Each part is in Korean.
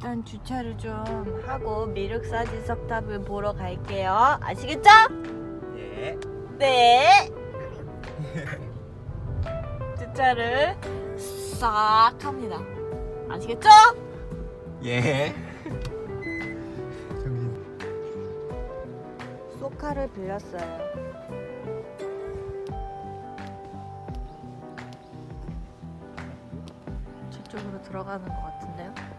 일단 주차를 좀 하고 미륵사지 석탑을 보러 갈게요. 아시겠죠? 예. 네. 주차를 싹 합니다. 아시겠죠? 예. 저기 소카를 빌렸어요. 저쪽으로 들어가는 것 같은데요?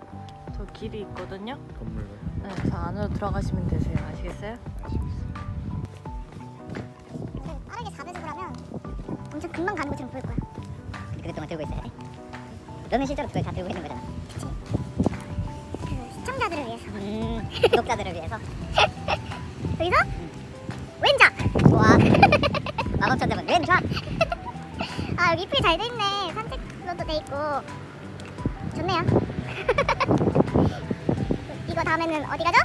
저 길이 있거든요? 건물 네, 저 안으로 들어가시면 되세요. 아시겠어요? 빠르게 4배속을 하면 엄청 금방 가는 것처럼 보일 거야. 그동안 들고 있어야 돼. 너는 실제로 그걸 다 들고 있는 거잖아. 그 시청자들을 위해서. 음, 구독자들을 위해서. 여기서 왼쪽. 와. 마법천자분 왼쪽. 아 여기 이쁘게 잘 돼 있네. 산책로도 돼 있고 좋네요. 다음에는 어디 가죠?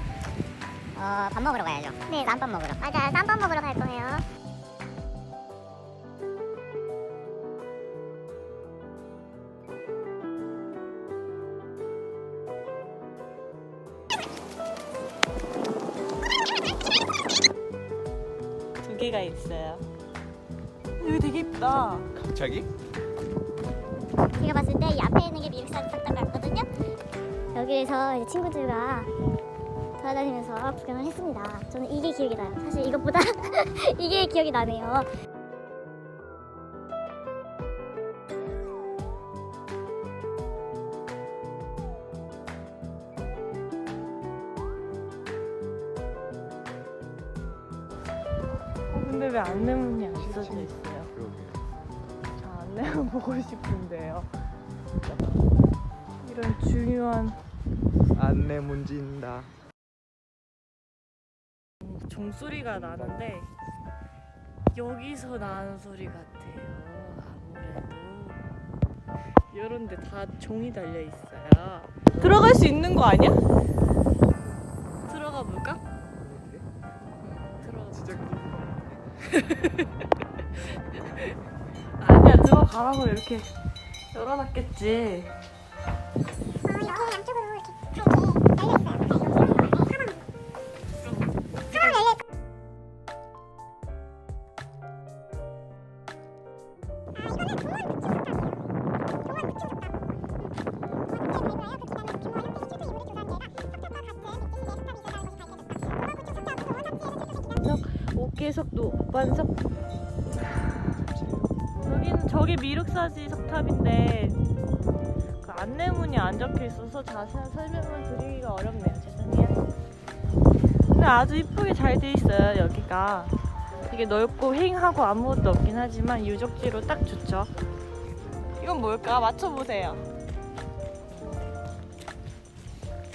어, 밥 먹으러 가야죠. 네. 쌈밥 먹으러. 맞아, 쌈밥 먹으러 갈 거예요. 두 개가 있어요. 여기 되게 이쁘다. 갑자기? 제가 봤을 때 이 앞에 있는 게 여기에서 이제 친구들과 돌아다니면서 구경을 했습니다. 저는 이게 기억이 나요. 사실 이것보다 이게 기억이 나네요. 어, 근데 왜 안내문이 안 써져 있어요? 저 안내문 보고 싶은데요. 이런 중요한 안내 문진다. 종소리가 나는데 여기서 나는 소리 같아요. 아무래도 이런데 다 종이 달려 있어요. 들어갈 수 있는 거 아니야? 들어가 볼까? 들어가. 진짜 아니야 들어가라고 이렇게 열어놨겠지. 계석도 반석. 여기는 저기 미륵사지 석탑인데 그 안내문이 안 적혀 있어서 자세한 설명을 드리기가 어렵네요. 죄송해요. 근데 아주 이쁘게 잘 돼 있어요 여기가. 되게 넓고 휑하고 아무것도 없긴 하지만 유적지로 딱 좋죠. 이건 뭘까? 맞춰보세요.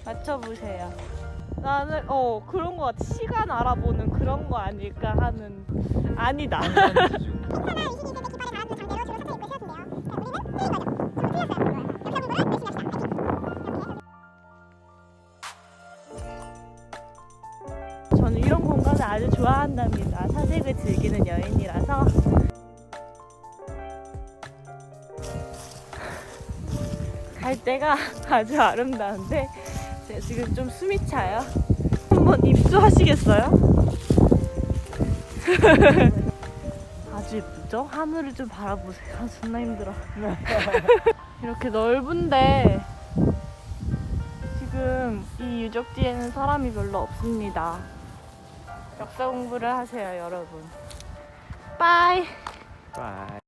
맞춰보세요. 나는 어 그런 거 같아. 시간 알아보는 그런 거 아닐까 하는 아니다. 좋아한답니다. 사색을 즐기는 여인이라서. 갈 때가 아주 아름다운데 제가 지금 좀 숨이 차요. 한번 입수하시겠어요? 아주 예쁘죠? 하늘을 좀 바라보세요. 아, 존나 힘들어. 이렇게 넓은데 지금 이 유적지에는 사람이 별로 없습니다. 역사 공부를 하세요, 여러분. 빠이. 바이.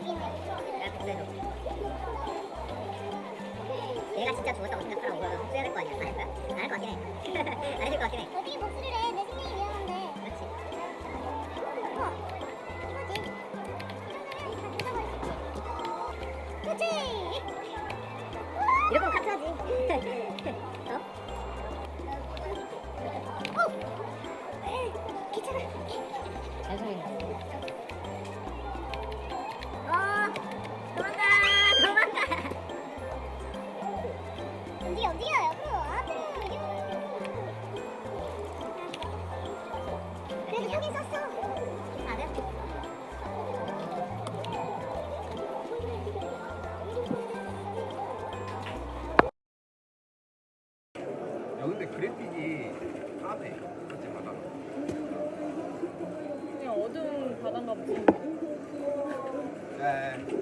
그래도 얘가 진짜 죽었다고 생각하라고 그러면 수행할 거 아니야? 안 할거 같긴 해. 안할거 같긴 해. 어떻게 복수를 해? 내 생명이 그래픽이 까네 어째 바다 그냥 어두운 바다인가 보지. 네